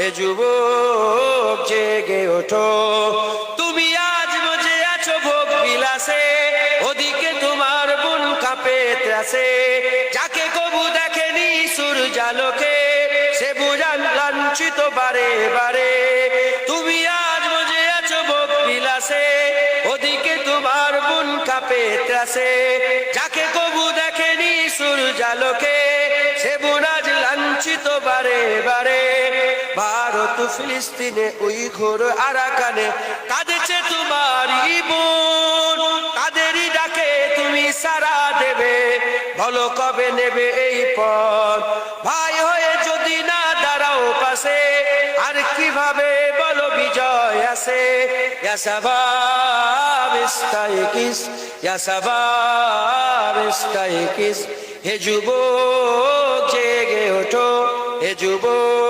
হে যুবক জেগে ওঠো। তুমি আজ মজে আছো ভোগ বিলাসে, ওদিকে তোমার বোন কাঁপে ত্রাসে। যাকে কবু দেখেনি সুর সূর্যালোকে, সে বুঝান লাঞ্ছিত বারে বারে। তুমি আজ মজে আছো ভোগ বিলাসে, ওদিকে তোমার বোন কাঁপে ত্রাসে। যাকে কবু দেখেনি সূর্যালোকে, সে বুনাজ লাঞ্ছিত বারে বারে। ভারত ফিলিস্তিনে ওই ঘোর আরাকানে। কাঁদেছে তোমার বোন তাদেরই ডাকে তুমি সারা দেবে। বলো কবে নেবে এই পথ? ভাই হয়ে যদি না দাঁড়াও পাশে, আর কীভাবে বলো বিজয় আসে? সাবাব ইস্তাইকিস হে যুবক, জেগে ওঠো, হে যুবক।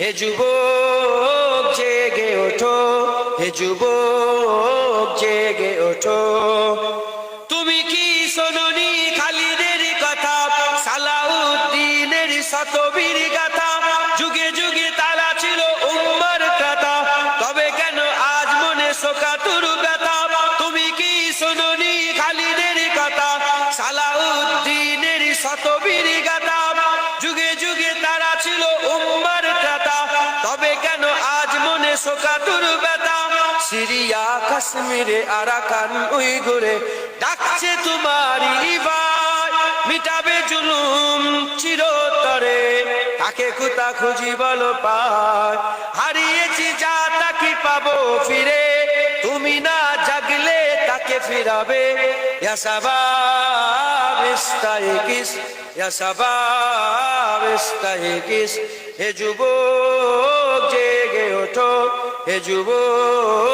হে জেগে ওঠো। হে জেগে ওঠো। তুমি কি শোনি খালিদের কথা? সালাউদ্দিনের শতবীর গাথা। যুগে যুগে তারা ছিল উম্মার কথা তবে কেন আজ মনে শোকাতুর ব্যথা? তুমি কি শোনি খালিদের কথা? সালাউদ্দিনের শতবীর গাথা। সিরিয়া কাশ্মীরে আরাকান ওই ঘুরে ডাকছে তোমারই ভাই মিটাবে জুলুম চিরতরে। তাকে কুতা খুঁজি বলো পায় হারিয়েছি যা তাকে পাবো ফিরে। তুমি না জাগলে তাকে ফিরাবে। ইয়া ইয়া শাবাব ইস্তাইকিস হে যুবক, জেগে ওঠো। হে যুবক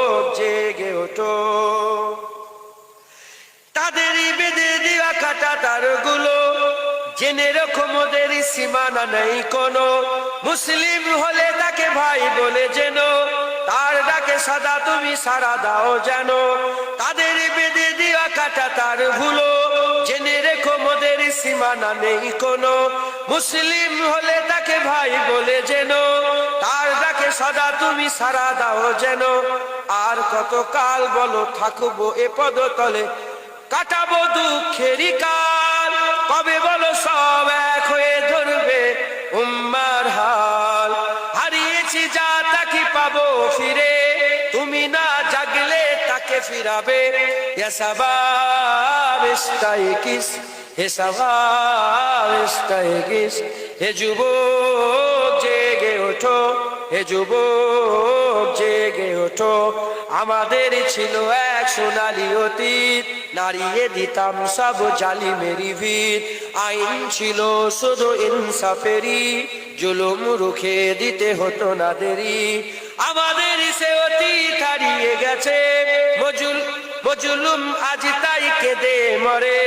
তাদেরই বেঁধে দেওয়া কাটা তারগুলো, জেনে রকম ওদের সীমানা নেই কোনো। মুসলিম হলে তাকে ভাই বলে যেন তার ডাকে সাদা তুমি সারা দাও যেন তাদের বেঁধে দেওয়া কাটা তার ভুলো জেনে রেখো মোদের সীমানা নেই কোনো। মুসলিম হলে তাকে ভাই বলে যেন। তার ডাকে সদা তুমি সারা দাও যেন। আর কত কাল বলো থাকব এ পদতলে। কাটাবো দুঃখেরই কাল। কবে বলো সব এক হয়ে ধরবে উম্মার হাল। হারিয়েছি যা তাকে পাবো ফিরে? তাকে ফিরাবে। ইস্তাইকিস হে ইস্তাইকিস হে জেগে ওঠো হে যুবক জেগে ওঠো। আমাদের ছিল এক সোনালি অতীত নারিয়ে দিতাম সব জালি মেরি ভিত। আইন ছিল শুধু ইনসাফেরি জুলুম রুখে দিতে হতো না দেরি আমাদের সেওতি হারিয়ে গেছে। বজুল, বজুলুম আজ তাই কেঁদে মরে।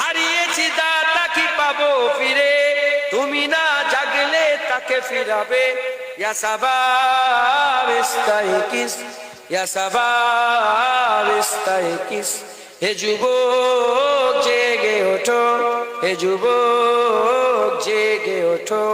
হারিয়েছি দা কি পাবো ফিরে? তুমি না জাগলে তাকে ফিরাবে। ইয়া সাবাব ইস্তাইকিস ইয়া সাবাব ইস্তাইকিস হে যুবক, জেগে ওঠো। হে যুবক, জেগে ওঠো।